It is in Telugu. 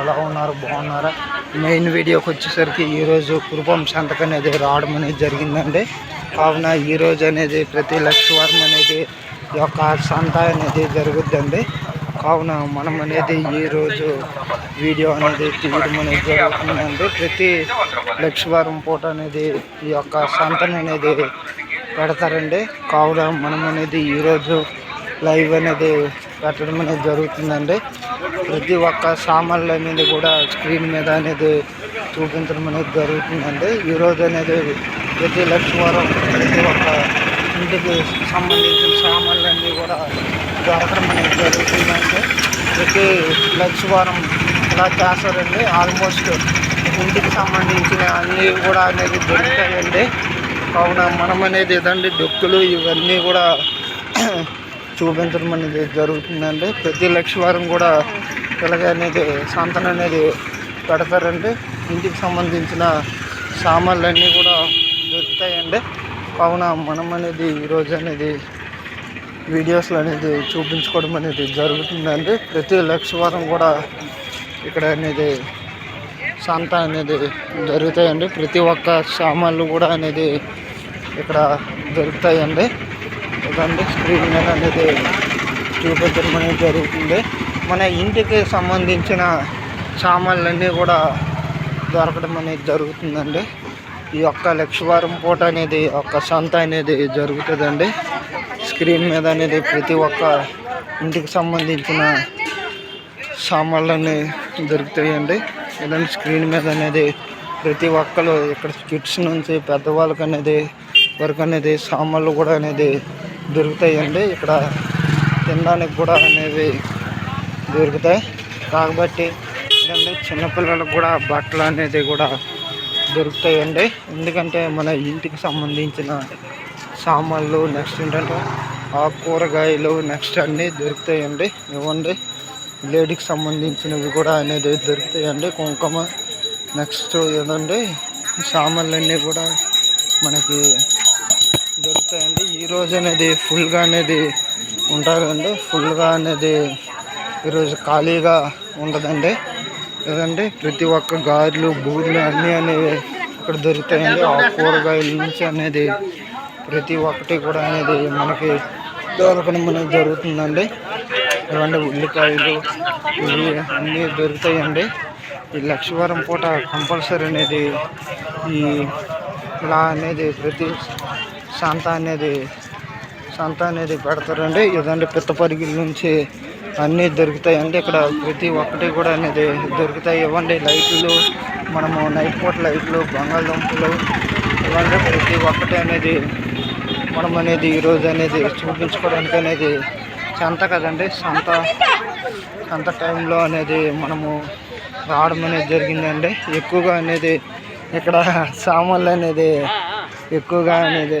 ఎలా ఉన్నారు? బాగున్నారా? మెయిన్ వీడియోకి వచ్చేసరికి ఈరోజు కురుపం సంతకం అనేది రావడం అనేది జరిగిందండి. కావున ఈరోజు అనేది ప్రతి లక్షవారం అనేది ఈ యొక్క సంత అనేది జరుగుద్దండి. కావున మనం అనేది ఈరోజు వీడియో అనేది తీయడం అనేది జరుగుతుందండి. ప్రతి లక్షవారం పూట అనేది ఈ యొక్క సంతను అనేది పెడతారండి. కావున మనం అనేది ఈరోజు లైవ్ అనేది పెట్టడం అనేది జరుగుతుందండి. ప్రతి ఒక్క సామాన్లు అనేది కూడా స్క్రీన్ మీద అనేది చూపించడం అనేది జరుగుతుందండి. ఈరోజు అనేది ప్రతి లక్షవారం ప్రతి ఒక్క ఇంటికి సంబంధించిన సామాన్లన్నీ కూడా దొరకడం అనేది జరుగుతుందండి. ప్రతి లక్షవారం ఇలా చేస్తారండి. ఆల్మోస్ట్ ఇంటికి సంబంధించిన అన్నీ కూడా అనేది దొరుకుతాయండి. కావున మనం అనేది ఏదండి? డొక్కులు ఇవన్నీ కూడా చూపించడం అనేది జరుగుతుందండి. ప్రతి లక్ష వారం కూడా పిల్లగ అనేది సంతన అనేది పెడతారండి. ఇంటికి సంబంధించిన సామాన్లు కూడా దొరుకుతాయండి. కావున మనం అనేది ఈరోజు అనేది వీడియోస్లు అనేది చూపించుకోవడం అనేది జరుగుతుందండి. ప్రతి లక్ష వారం కూడా ఇక్కడ అనేది సంత అనేది జరుగుతాయండి. ప్రతి ఒక్క సామాన్లు కూడా అనేది ఇక్కడ దొరుకుతాయండి. ఇదండి స్క్రీన్ మీద అనేది చూపించడం అనేది జరుగుతుంది. మన ఇంటికి సంబంధించిన సామాన్లన్నీ కూడా దొరకడం అనేది జరుగుతుందండి. ఈ యొక్క లక్షవారం పూట అనేది ఒక సంత అనేది జరుగుతుందండి. స్క్రీన్ మీద అనేది ప్రతి ఒక్క ఇంటికి సంబంధించిన సామాన్లన్నీ దొరుకుతాయండి. ఇలాంటి స్క్రీన్ మీద అనేది ప్రతి ఒక్కరు ఇక్కడ కిడ్స్ నుంచి పెద్దవాళ్ళకి అనేది వరకు అనేది సామాన్లు కూడా అనేది దొరుకుతాయండి. ఇక్కడ తినడానికి కూడా అనేవి దొరుకుతాయి. కాబట్టి ఇదండి చిన్నపిల్లలకు కూడా బట్టలు అనేది కూడా దొరుకుతాయండి. ఎందుకంటే మన ఇంటికి సంబంధించిన సామాన్లు నెక్స్ట్ ఏంటంటే ఆ కూరగాయలు నెక్స్ట్ అన్నీ దొరుకుతాయండి. ఇవ్వండి. లేడీకి సంబంధించినవి కూడా అనేది దొరుకుతాయండి. కుంకుమ నెక్స్ట్ ఏదండి? సామాన్లన్నీ కూడా మనకి దొరుకుతాయండి. ఈరోజు అనేది ఫుల్గా అనేది ఉంటారండి. ఫుల్గా అనేది ఈరోజు ఖాళీగా ఉండదండి. ఏదండి ప్రతి ఒక్క గారెలు బూరెలు అన్నీ అనేవి ఇక్కడ దొరుకుతాయండి. ఆ కూరగాయల నుంచి అనేది ప్రతి ఒక్కటి కూడా అనేది మనకి దొరకడం అనేది జరుగుతుందండి. ఇవ్వండి ఉల్లికాయలు ఇవి అన్నీ దొరుకుతాయండి. ఈ లక్ష్మీవారం పూట కంపల్సరీ అనేది ఈ ఇలా అనేది ప్రతి సంత అనేది సంత అనేది పెడతారండి. ఇదండి పిత్తపరిగిల నుంచి అన్నీ దొరుకుతాయండి. ఇక్కడ ప్రతి ఒక్కటి కూడా అనేది దొరుకుతాయి. ఇవ్వండి లైట్లు. మనము నైట్ పూట లైట్లు బంగాళదుంపలు ఇవ్వండి. ప్రతి ఒక్కటి అనేది మనం అనేది ఈరోజు అనేది చూపించుకోవడానికి అనేది సంత కదండి. సంత సంత టైంలో అనేది మనము రావడం అనేది జరిగిందండి. ఎక్కువగా అనేది ఇక్కడ సామాన్లు అనేది ఎక్కువగా అనేది